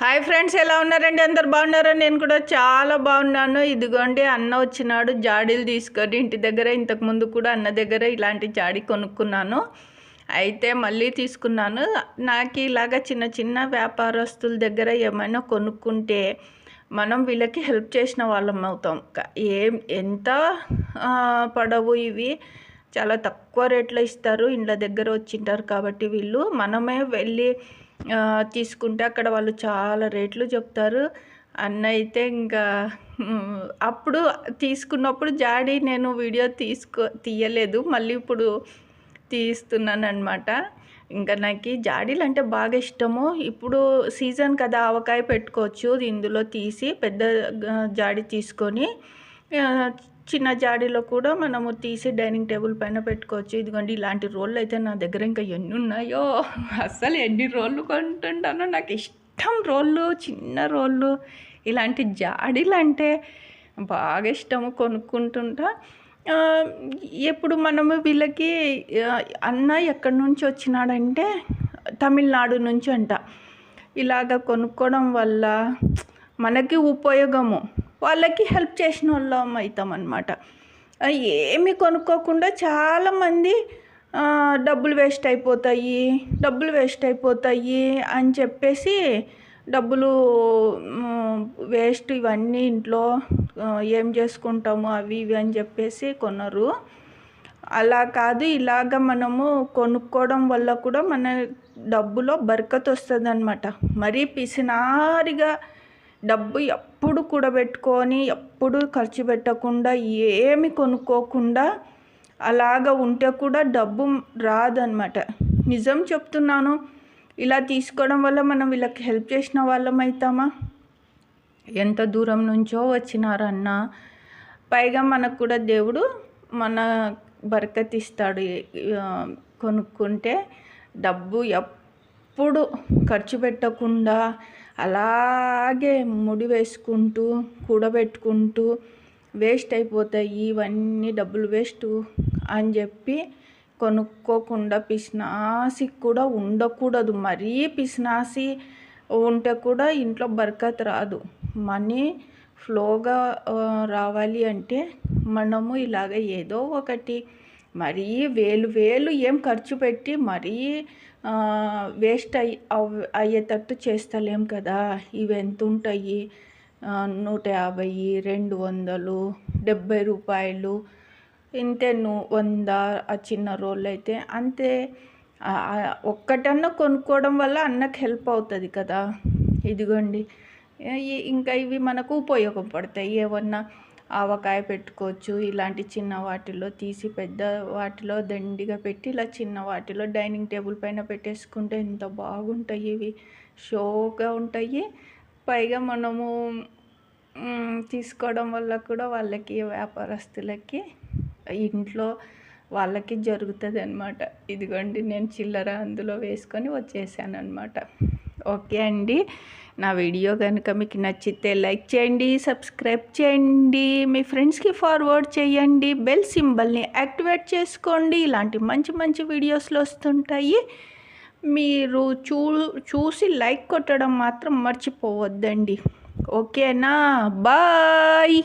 Hi friends ఎలా ఉన్నారండి? అందరు బాగున్నారో? నేను కూడా చాలా బాగున్నాను. ఇదిగోండి అన్న వచ్చినాడు. జాడీలు తీసుకొని ఇంటి దగ్గర ఇంతకుముందు కూడా అన్న దగ్గర ఇలాంటి జాడీ కొనుక్కున్నాను. అయితే మళ్ళీ తీసుకున్నాను. నాకు ఇలాగ చిన్న చిన్న వ్యాపారస్తుల దగ్గర ఏమైనా కొనుక్కుంటే మనం వీళ్ళకి హెల్ప్ చేసిన వాళ్ళం అవుతాం. ఏం ఎంత పడవు ఇవి. చాలా తక్కువ రేట్లో ఇస్తారు. ఇండ్ల దగ్గర వచ్చింటారు కాబట్టి వీళ్ళు. మనమే వెళ్ళి తీసుకుంటే అక్కడ వాళ్ళు చాలా రేట్లు చెప్తారు. అన్న అయితే ఇంకా అప్పుడు తీసుకున్నప్పుడు జాడీ నేను వీడియో తీసుకో తీయలేదు మళ్ళీ ఇప్పుడు తీస్తున్నాను అనమాట ఇంకా నాకు జాడీలు అంటే బాగా ఇష్టము. ఇప్పుడు సీజన్ కదా ఆవకాయ పెట్టుకోవచ్చు. ఇందులో తీసి పెద్ద జాడీ తీసుకొని చిన్న జాడీలో కూడా మనము తీసి డైనింగ్ టేబుల్ పైన పెట్టుకోవచ్చు. ఇదిగోండి ఇలాంటి రోళ్ళు అయితే నా దగ్గర ఇంకా ఎన్ని ఉన్నాయో. అస్సలు ఎన్ని రోళ్ళు కొంటుంటానో. నాకు ఇష్టం రోళ్ళు చిన్న రోళ్ళు. ఇలాంటి జాడీలు అంటే బాగా ఇష్టము కొనుక్కుంటుంటా. ఎప్పుడు మనము వీళ్ళకి అన్న ఎక్కడి నుంచి వచ్చినాడంటే తమిళనాడు నుంచి అంట. ఇలాగ కొనుక్కోవడం వల్ల మనకి ఉపయోగము. వాళ్ళకి హెల్ప్ చేసిన వాళ్ళం అవుతాం అనమాట ఏమి కొనుక్కోకుండా చాలామంది డబ్బులు వేస్ట్ అయిపోతాయి డబ్బులు వేస్ట్ అయిపోతాయి అని చెప్పేసి డబ్బులు వేస్ట్ ఇవన్నీ ఇంట్లో ఏం చేసుకుంటాము అవి ఇవి అని చెప్పేసి కొనరు. అలా కాదు ఇలాగ మనము కొనుక్కోవడం వల్ల కూడా మన డబ్బులో బరకత్ వస్తుంది అనమాట మరీ పిసినారిగా డబ్బు ఎప్పుడు కూడబెట్టుకొని ఎప్పుడు ఖర్చు పెట్టకుండా ఏమి కొనుక్కోకుండా అలాగ ఉంటే కూడా డబ్బు రాదనమాట నిజం చెప్తున్నాను. ఇలా తీసుకోవడం వల్ల మనం వీళ్ళకి హెల్ప్ చేసిన వాళ్ళం అవుతామా ఎంత దూరం నుంచో వచ్చినారన్న పైగా మనకు కూడా దేవుడు మన బరకతిస్తాడు కొనుక్కుంటే డబ్బు ఎప్పుడు ఖర్చు పెట్టకుండా అలాగే ముడి వేసుకుంటూ కూడబెట్టుకుంటూ వేస్ట్ అయిపోతాయి. ఇవన్నీ డబ్బులు వేస్ట్ అని చెప్పి కొనుక్కోకుండా పిసినాసి కూడా ఉండకూడదు. మరీ పిసినాసి ఉంటే కూడా ఇంట్లో బర్కత్ రాదు. మనీ ఫ్లోగా రావాలి అంటే మనము ఇలాగ ఏదో ఒకటి మరీ వేలు వేలు ఏం ఖర్చు పెట్టి మరీ వేస్ట్ అయ్యి అయ్యేటట్టు చేస్తలేం కదా. ఇవి ఎంత ఉంటాయి నూట యాభై రెండు వందలు డెబ్బై రూపాయలు. ఇంతే నూ వంద ఆ చిన్న రోళ్ళు అయితే. అంతే. ఒక్కటన్నా కొనుక్కోవడం వల్ల అన్నకు హెల్ప్ అవుతుంది కదా. ఇదిగోండి. ఇంకా ఇవి మనకు ఉపయోగపడతాయి. ఏమన్నా ఆవకాయ పెట్టుకోవచ్చు ఇలాంటి చిన్న వాటిలో తీసి పెద్ద వాటిలో దండిగా పెట్టి ఇలా చిన్న వాటిలో డైనింగ్ టేబుల్ పైన పెట్టేసుకుంటే ఎంత బాగుంటాయి ఇవి. షోగా ఉంటాయి. పైగా మనము తీసుకోవడం వల్ల కూడా వాళ్ళకి వ్యాపారస్తులకి ఇంట్లో వాళ్ళకి జరుగుతుంది అనమాట ఇదిగోండి నేను చిల్లర అందులో వేసుకొని వచ్చేసాను అనమాట ఓకే అండి. నా వీడియో కనుక మీకు నచ్చితే లైక్ చేయండి సబ్స్క్రైబ్ చేయండి మీ ఫ్రెండ్స్కి ఫార్వర్డ్ చేయండి బెల్ సింబల్ని యాక్టివేట్ చేసుకోండి. ఇలాంటి మంచి మంచి వీడియోస్లు వస్తుంటాయి. మీరు చూ చూసి లైక్ కొట్టడం మాత్రం మర్చిపోవద్దండి. ఓకేనా? బాయ్.